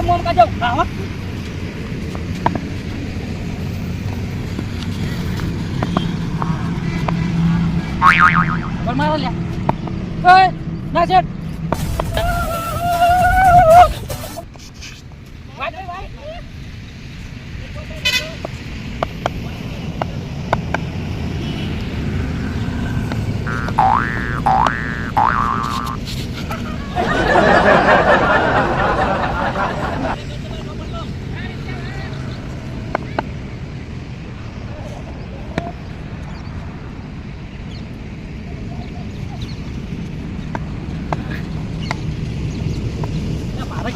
એટલે મોમ કાઢો આવો પર મારો લે ઓય ના છે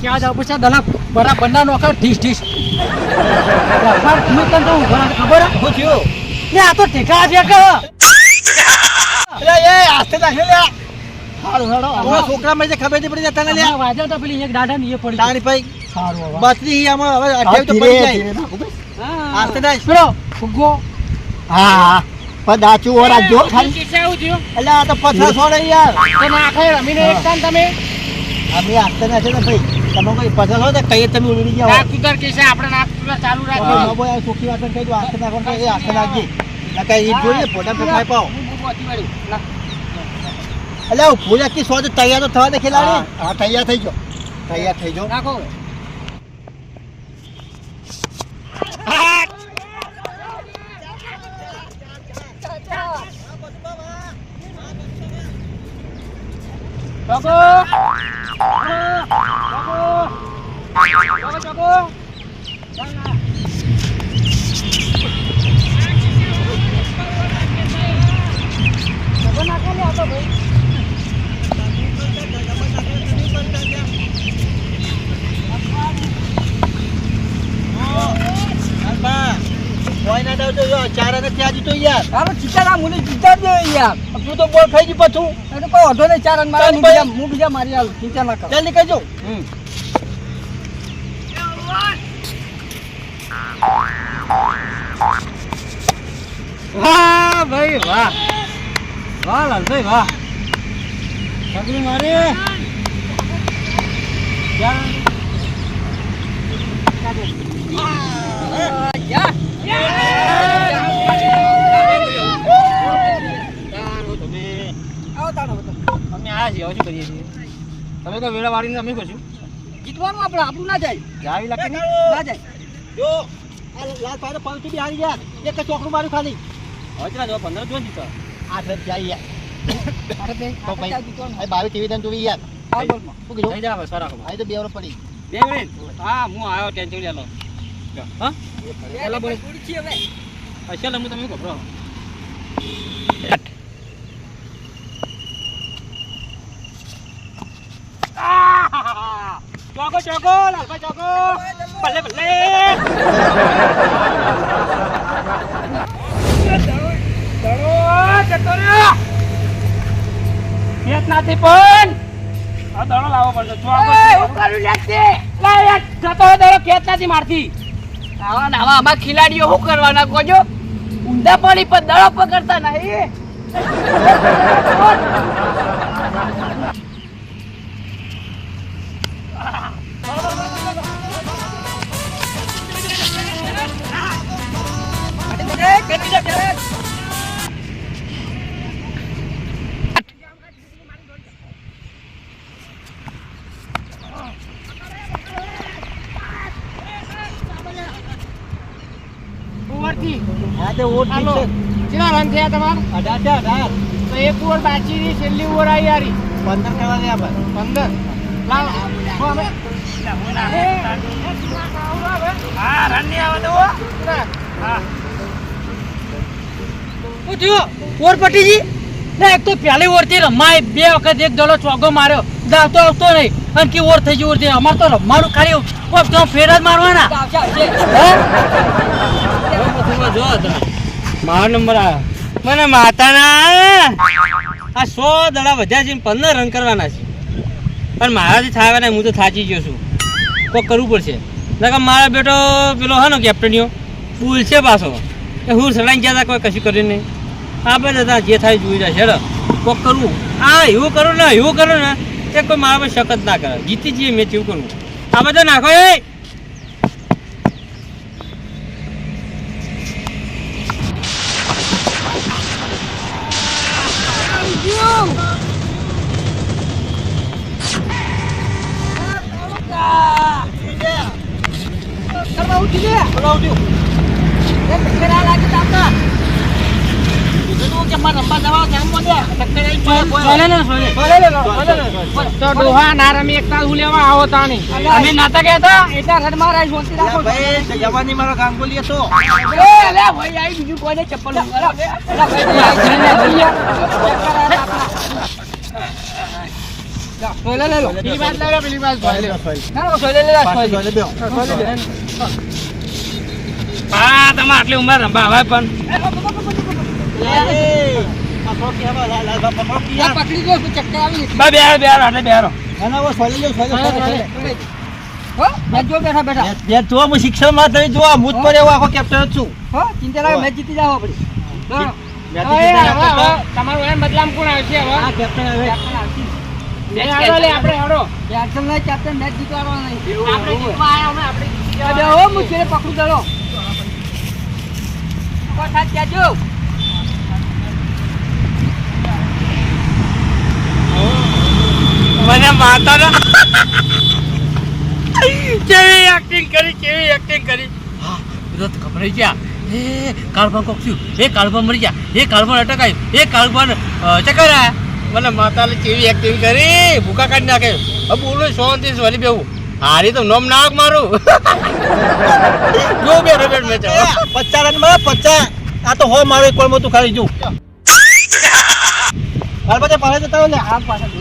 ક્યાં જવું પડશે? દલા બરાબર ના નોકર ઢીસ ઢીસ. મારે હું તને કહું ઘણા ખબર હે? થયો. ને આ તો ઠેકા છે કે? અરે એ આસ્તે રાખે લે હારું હેડો હવે છોકરા મને ખબર નહીં પડી તને લે તો પેલી એક દાડા ની એ પડી તાણી ભાઈ સારું હવે. બસની આમાં હવે અઠ્યાવીસ તો પડી જાય. આસ્તે નાખ. પેલો ફુગ્ગો. હા. પણ દાચું ઓર રાખજો ખાલી. એવું થયું? એટલે આ તો પથરા છોડે યાર. તો નાખે રમીને એક તાન તમે? અમે નાખે ને ભાઈ. તમે કોઈ પસંદ છોડે તો કઈ તમે ઉડી નાક કિસ્સા આપણે નાક ચાલુ વાત કહી દો આસ્તે નાખો એ આસ્તે નાખજે નકર ઈ જોઈએ ફોટા પાવ આખી સો તૈયાર તો થવા દે ખેલાડી. હા તૈયાર થઈ જાઓ તૈયાર થઈ નાખો. ચોકો ચાર અને ત્યાં જીતો યાર તારો ચિત્તા ના મુની જ નહીં યાર તું તો બોલ ખાઈ ગઈ પાછું એટલે કોઈ વાંધો નહીં ચાર રન મારા હું બીજા મારી આવું ચિંતા ના કરો ચાલ નીકળજો વાહ ભાઈ વાહ. વાહ લાલભાઈ વાહ. છકડી મારી. અમે આ છીએ હવે શું કરીએ છીએ? તમે તો વેળા વાળીને અમે કશું જીતવાનું આપણે આપણું ના જાય. જાવી લાગે ને ના જાય. જો આ લાલ પાડે પાંચ બી હારી યાર એક ચોકડું મારું ખાલી. હવે જો પંદર જો જીતો આઠ રન જાય યાર. આપણે બે- તો આપણે ભાઈ ત્યાં જીતવાનું. આ બાવીસ તેવી રન તોડી યાર. બે ઓવર પડી. બે હા હું આવ્યો ટેન્શન લેલો હા? પેલા બોલ થોડી હવે. અચ્છા હું તમે ખબરો ચોકો ચોકો લાલભાઈ ચોકો ભલે ભલે ખેત નાથી પણ આ દડો લાવવો જતો નથી મારતી. આવા ને આમાં ખિલાડીઓ શું કરવાના કોજો ઊંધા પાણી દડો પકડતા નહીં હા તે ઓટ છે. કેટલા રન થયા તમારા અઢાર છે અઢાર તો એક ઓવર બાકી રહી છેલ્લી ઓવર આવી યારી પંદર કરવા દે આપણે પંદર. લાવ. હવે. હા રન નહીં આવે તો હા. શું થયું? ઓવર પટીજી ના એક તો પહેલી ઓવરથી રમાય. બે વખત એક દડો ચોગો માર્યો. દાવતો આવતો નહીં. અને કે ઓર થઈ ગયું થઈ અમારે તો રમવાનું ખાલી કોક તો ફેર જ મારવાના. હે? જો તમે મારો નંબર આવ્યો. મને માતાના આ સો દડા વધ્યા છે પંદર રન કરવાના છે. પણ મારાથી થાય ને હું તો થાચી ગયો છું. કોક કરવું પડશે. નકર મારા બેટો પેલો હે ને કેપ્ટનીઓ ભૂલ છે પાછો. એ હું સડાઈ ગયા હતા કોઈ કશું કર્યું નહીં. આપણે દાદા જે થાય જોઈ રહ્યા છે. કોક કરવું. આ એવું કરું ને, એવું કરું ને. તે કોઈ મારા પર શકત ના કરે. જીતી જઈએ મેચ એવું કરવું આ બધો નાખો એ. તો ડોહા ના રમી એકતા હું લેવા આવો તાણી અમે નાતા ગયા હતા એટલા રડ મારા શાંતિ રાખો ભાઈ જવાની મારો ગાંગુલી હતો એ લે ભાઈ આઈ બીજું કોઈને ચપ્પલ લે લે લો પેલી વાત લે હા તમારે આટલી ઉંમર હવે પણ. પકડી ગયો ચક્કર આવી બા બેહારો બેહારો આટલે બેહારો હો મેચ જો બેઠા બેઠા. શિક્ષણમાં તમે જોવા હું પર એવો આખો કેપ્ટન છું. હો ચિંતા લાગે મેચ જીતી જાવ આપડી. તમારું એમ બદલામ કોણ આવશે હવે? કેપ્ટન હવે એ હાલો લે આપણે હાલો. કેપ્ટન મેચ જીતવાનો નહીં. આપણે જીતવા આયા આપણે જીતવા અબે હો હું છેલ્લે પકડું ચાલો કોઠા ત્યાં જો મને માતાના કેવી એક્ટિંગ કરી કેવી એક્ટિંગ કરી? હા બધો તો ગભરાઈ ગયા. એ કાળભાન કોક એ કાળભાન મરી ગયા. એ કાળભાન અટકાયું. એ કાળભાન ચકરા મને માતાને કેવી એક્ટિંગ કરી? ભૂકા કાઢી નાખે હવે બોલો શાંતિ વળી બેવું હારી તો નોમ નાક મારું. જો બે રબેડ મેચ પચાસ રનમાં પચાસ. આ તો હો મારો એક તું ખાલી જો. હાલ પછી પાછા જતા હોય ને આમ પાછા જો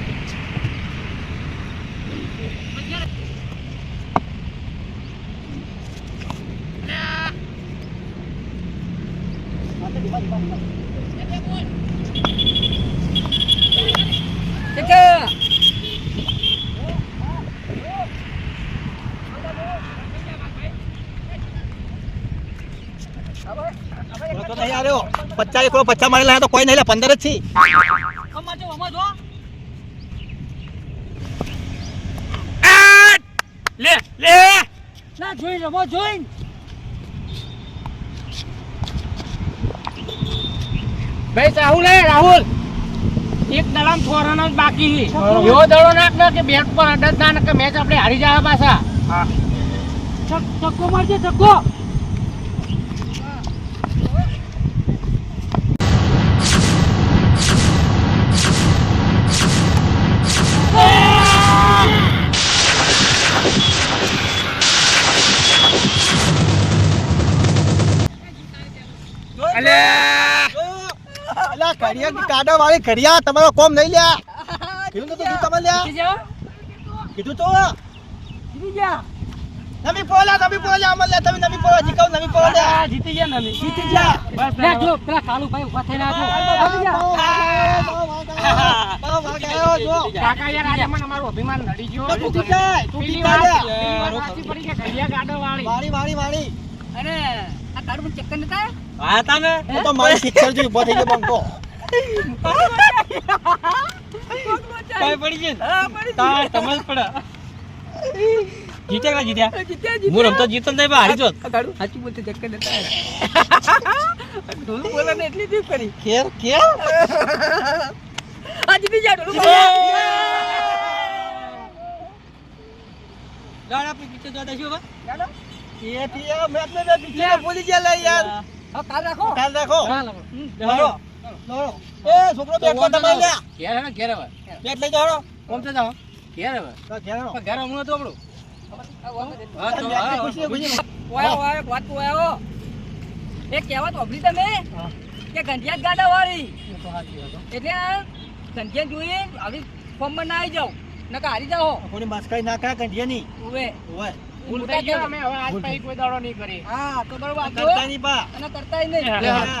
તો નહીં આવ્યો. પચાસ એકડો પચાસ મારી લાયા તો કોઈ નહીં લે પંદર જ છે. ખમા જો અમાર જો. લે લે! ના જોઈ રમો જોઈ ભાઈ રાહુલ હે રાહુલ. એક દડામ છોરાનો જ બાકી છે. એવો દડો નાખ ને કે બેટ પર અડદ ના કે મેચ આપણે હારી જાય પાછા. ચક્કો મારજે ચક્કો ઘડિયા કાડા વાળી ઘડિયા તમારો કોમ નહીં લ્યા. કીધું તો તું તમે લ્યા. કીધું તો. જીતી ગયા નમી પોલા નમી પોલા અમલ તમે નમી પોલા જીકાવ નમી પોલા જીતી ગયા નમી. જીતી ગયા. બસ લે જો પેલા કાલુ ભાઈ ઊભા થઈને આજો જો. જા જો કાકા યાર આજે મને અમારું અભિમાન નડી ગયો. તો તૂટી જાય સાચી પડી કે ઘડિયા ગાડો વાળી. વાળી વાળી વાળી. અને આ તારું ચક્કર નતા? હા તમે હું તો મારી શિક્ષણ જોઈ ઊભો થઈ ગયો બંકો કઈ પડી ગયું તાર સમજ પડે. જીત્યા જીત્યા? જીત્યા હું રમતો જીતતો નહીં હારી જોત. સાચું બોલતે ચક્કર નતા ઢોલ બોલે ને એટલી જીત કરી. કેર કેર આ જીતી જા ઢોલ દાડ આપણે જીતે જોતા શું હવે એ ટીયા મેચ ને પીછે ભૂલી ગયા લે યાર. હા કાલ રાખો. ખ્યાલ રાખો. દોડો દોડો એ છોકરો બેટ પર તમે લે ઘેર હવે ઘેર હવે. બેટ લઈ જાઓ કોમ તો જાઓ? ઘેર હવે. તો ઘેર પણ ઘેર હમણાં તો આપણું. હા તો હા, ખુશી ખુશી. ઓય ઓય વાત તો ઓય એ કહેવત ઓભળી તમે? કે ગંધિયા ગાડા વાળી. એટલે આ ગંધિયા જોઈએ આવી ફોર્મમાં ના આવી જાવ નકા હારી જાઓ. કોની માસ્કાઈ ના કા કંઢિયાની ઓવે. ઓવે. ભૂલ થઈ ગયો અમે હવે આજ પછી કોઈ દાડો નહીં કરી હા તો બરોબર. કરતા નહીં પા અને કરતા નહીં.